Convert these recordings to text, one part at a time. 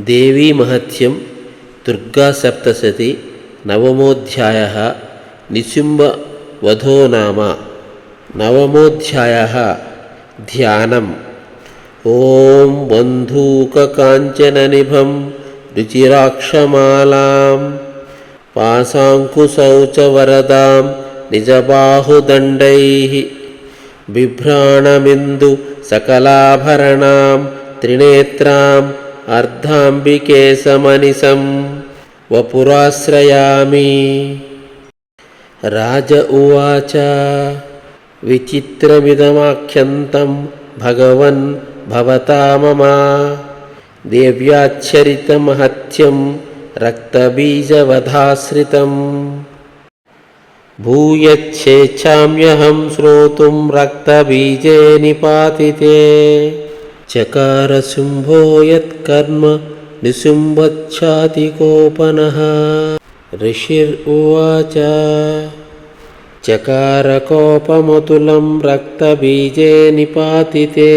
దేవీ మహత్యం దుర్గా సప్తశతి నవమోధ్యాయ నిశుంభ వధో నామ నవమోధ్యాయ ధ్యానం. ఓం బంధూకకాంచననిభం రుచిరాక్షమాలాం. పాశాంకుశౌ చ వరదాం నిజబాహుదండై. బిభ్రాణమిందు సకలాభరణాం త్రినేత్రాం అర్ధాంబికే సమనిసం వపురాశ్రయామి. రాజ ఉవాచ విచిత్రమిదమాఖ్యంతం భగవన్ భవతా మమ. దేవ్యాచ్చరితమహత్యం రక్తబీజవధాశ్రితం. భూయచ్చేచ్ఛామ్యహం శ్రోతుం రక్తబీజే నిపాతితే. చకార శుంభో యత్కర్మ నిశుంభచ్ఛాతికోపనః ఋషిర్వాచ చకారకోపమతులం రక్తబీజే నిపాతితే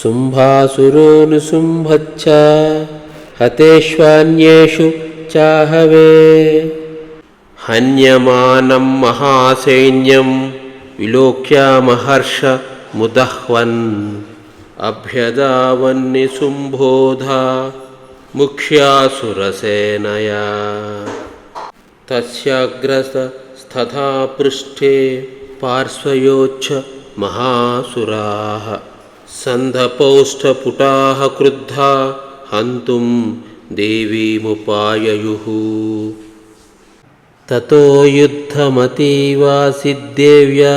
శుంభాసురో నిశుంభచ్చ హతేష్వాన్యేషు చాహవే హన్యమానం మహాసైన్యం విలోక్యామహర్ష ముదహ్వన్ అభ్యదావన్నిశుంభోధ ముఖ్యాసురసేనయా తస్యాగ్రస్తథా పృష్ఠే పార్శ్వయోచ్చ మహాసురాः సంధపౌష్ఠపుటాः క్రుద్ధా హంతుం దేవీముపాయయుः తతో యుద్ధమతీవాసిద్దేవ్యా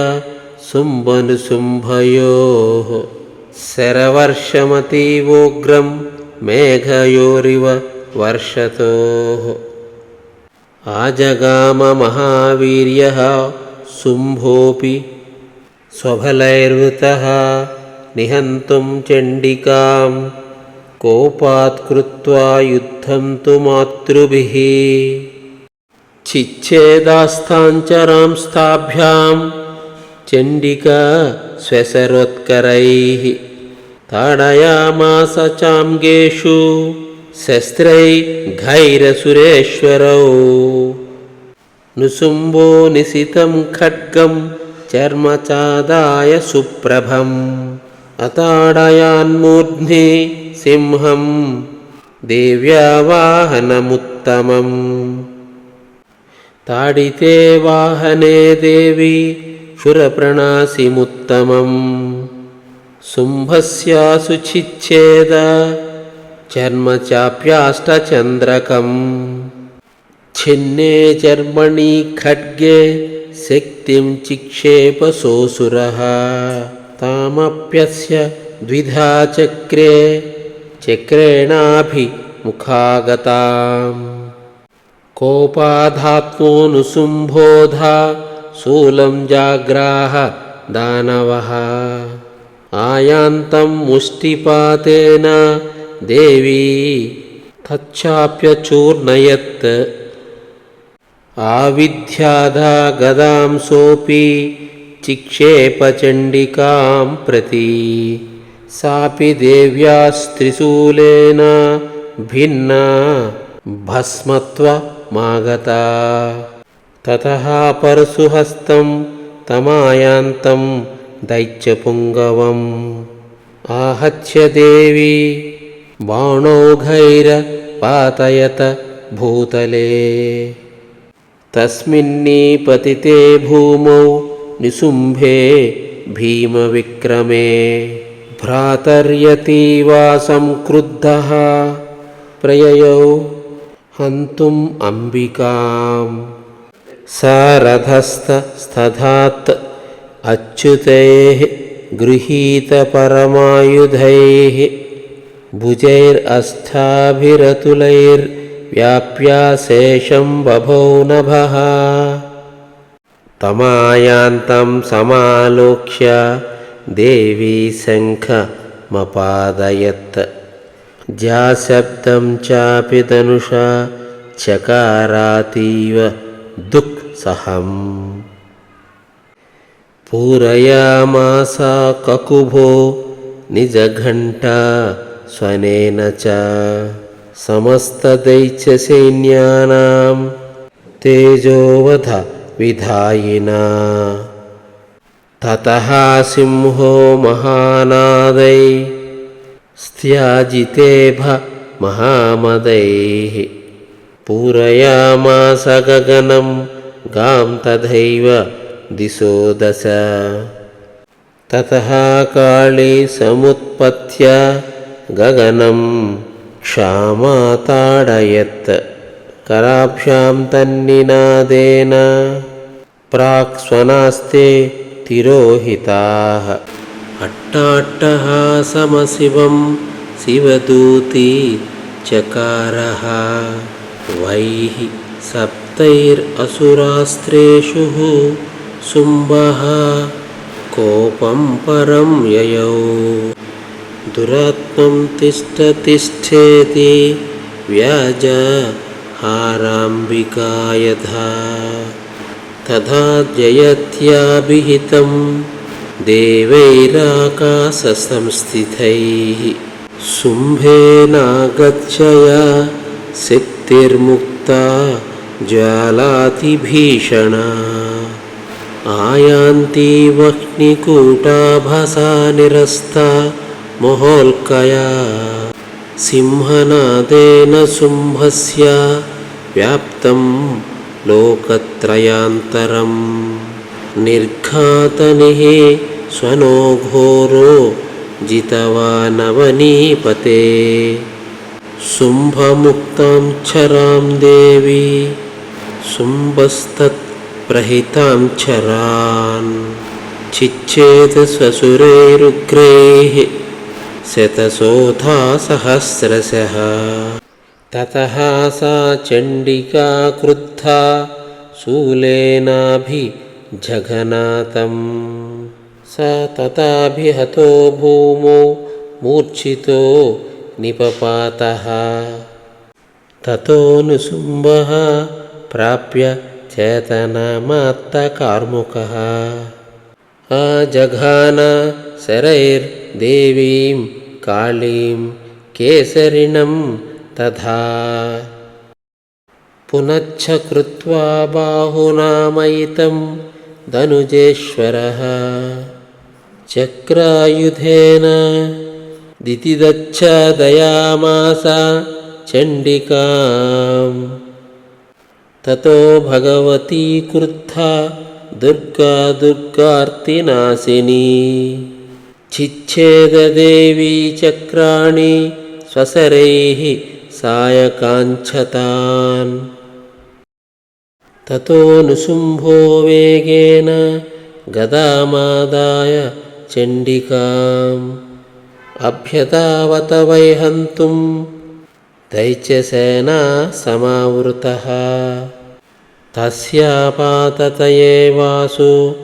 శుంభనుశుంభయోः శరవర్షమతీవోగ్రం మేఘయోరివ వర్షతో. ఆజగామ మహావీర్యः శుంభోऽపి స్వబలైర్వృతः నిహంతుం చండికాం కోపాత్ యుద్ధం తు మాతృభిः. చిచ్ఛేదాస్తాంచరాంస్తాభ్యాం చండికా స్వసరోత్కరైः తాడయామాస చాంగేషు శస్త్రైఘైరసురేశ్వరौ నుశుంభో నిశితం ఖడ్గం చర్మచాదాయ సుప్రభం అతాడయాన్మూర్ధ్ని సింహం దేవ్యా వాహనముత్తమం తాడితే వాహనే దేవి శురప్రణాసిముత్తమం శుంభస్యాసు చిచ్ఛేద చర్మచాప్యాష్టచంద్రకం ఛిన్నే చర్మణి ఖడ్గే శక్తిం చిక్షేప సోసురः తామప్యస్య ద్విధా చక్రే చక్రేణాభిముఖాగతాం కోపాధాత్మోనుశుంభోధా శూలం జాగ్రాహ దానవः. ఆయాంతం ముష్టిపాతేన దేవీ తచ్చాప్యచూర్ణయత్ ఆవిధ్యాధా గదాం సోపి చిక్షేపచండికాం ప్రతి. సాపి దేవ్యాస్త్రిశూలేన భిన్నా భస్మత్వమాగతా తతః పరశుహస్తం తమాయాంతం దైత్యపుంగవం आहत्य देवी बाणौघैरपातयत भूतले तस्मिन्नीपतिते भूमौ निशुम्भे भीमविक्रमे भ्रातर्यतीवासं क्रुद्धः प्रययौ हन्तुम् अम्बिकाम् सारथस्थस्थधात् अच्युतेः गृहीतपरमायुधैः भुजैरष्टाभिरतुलैर्व्याप्याशेषं बभौ नभः तमायान्तं समालोक्य देवी शङ्खमपादयत् ज्याशब्दं चापि धनुषा चकारातीव दुःसहम् पूरयामासा ककुभो निजघण्टा स्वनेन च समस्तदैत्यसैन्यानां तेजोवध विधायिना ततः सिंहो महानादै स्त्याजितेभ महामदैः पूरयामास गगनं गां तथैव दिशो दश ततः काली समुत्पत्य गगनं क्षामाताडयत् कराभ्यां तन्निनादेन प्राक्स्वनास्ते तिरोहिताः अट्टाट्टहासमशिवं शिवदूती चकारः वैः सप्तैरसुरास्त्रेषु शुम्भः कोपं परं ययौ। दुरात्मं तिष्ठतिष्ठेति व्याज हाराम्बिका यथा। तथा जयत्याभिहितं देवैराकाशसंस्थितैः। शुम्भेनागच्छया शक्तिर्मुक्ता ज्वालातिभीषणा। आयान्ति वह्निकूटाभसा निरस्ता महोल्कया। सिंहनादेन शुम्भस्य व्याप्तं लोकत्रयान्तरम्। निर्घातनिः स्वनो घोरो जितवानवनीपते शुम्भमुक्तां क्षरां देवी शुम्भस्तत्प्रहितां क्षरान् चिच्छेद स्वसुरैरुग्रैः शतशोधा सहस्रशः ततः सा चण्डिका क्रुद्धा शूलेनाभिजघनातं स तथाभिहतो भूमौ मूर्छितो निपपातः ప్రాప్య చేతనమాత్తకార్ముక. ఆజఘాన శరైర్దేవీం కాళీం కేసరిణం తథా. పునచ్చ కృత్వా బాహునామయితం ధనుజేశ్వర. చక్రాయుధేన దితిదచ్ఛ దయామాస చండికాం. ततो भगवती क्रुद्धा दुर्गा दुर्गार्तिनाशिनी छिच्छेददेवी चक्राणि स्वसरैः सायकाञ्छतान्। ततोऽनुशुम्भो वेगेन गदामादाय चण्डिकाम्। अभ्यतावत वै हन्तुं దైత్యసేనా సమావృత. తస్యాపాతతయే వాసు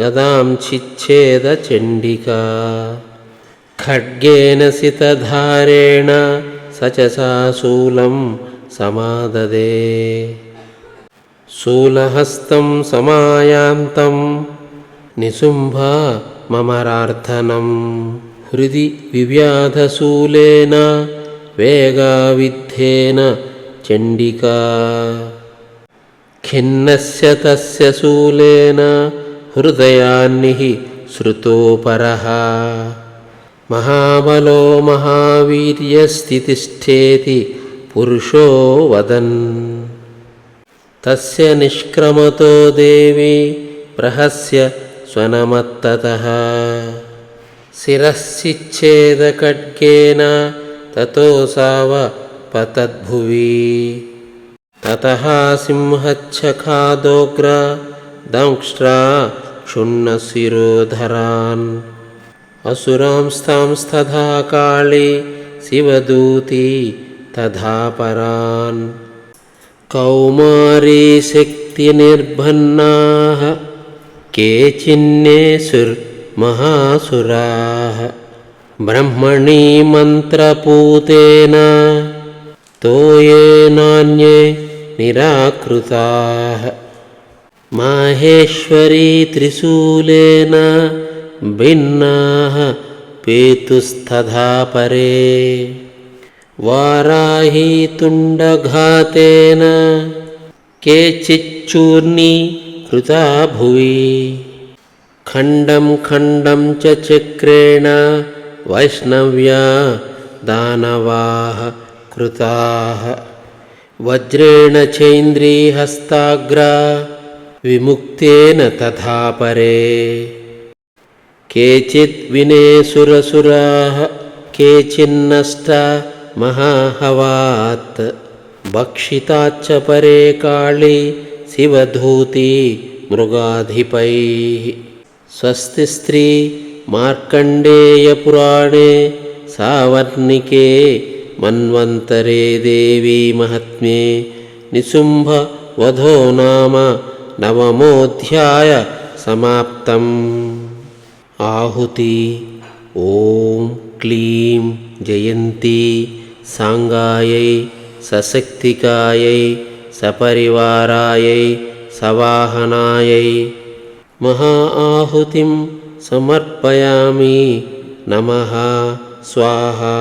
గదాం చిచ్చేద చండికా. ఖడ్గేన సితధారేణ సచసాశూలం సమాదే శూలహస్తం సమాయాంతం నిశుంభ మమరార్థనం. హృది వివ్యాధశూలేనా वेगाविद्धेन चण्डिका खिन्नस्य तस्य शूलेन हृदयान्निः श्रुतोपरः महाबलो महावीर्यस्थितिष्ठेति पुरुषो वदन् तस्य निष्क्रमतो देवी प्रहस्य स्वनमत्ततः शिरश्चिच्छेदखड्गेन ततो सावपतद्भुवि ततः सिंहच्छखादोग्र दंष्ट्रा क्षुण्णशिरोधरान् असुरांस्तांस्तथा काळी शिवदूती तथा परान् कौमारीशक्तिनिर्भन्नाः केचिन्नेसुर्महासुराः ब्रह्मणि मन्त्रपूतेन तोयेनान्ये निराकृताः माहेश्वरी त्रिशूलेन भिन्नाः पेतुस्तथा परे वाराहीतुण्डघातेन केचिच्चूर्णी कृता भुवि खण्डं खण्डं च चक्रेण वैष्णव्या दानवाः कृताः वज्रेण चैन्द्रीहस्ताग्रा विमुक्तेन तथा परे केचिद् विनेसुरसुराः केचिन्नष्टा महाहवात् भक्षिताच्च परे काळी शिवधूती मृगाधिपैः स्वस्ति स्त्री मार्कण्डेयपुराणे सावर्णिके मन्वन्तरे देवी महात्म्ये निशुम्भवधो नाम नवमोऽध्याय समाप्तम् आहुति ॐ क्लीं जयन्ती साङ्गायै सशक्तिकायै सपरिवारायै सवाहनायै महा आहुतिं సమర్పయామి నమ స్వాహా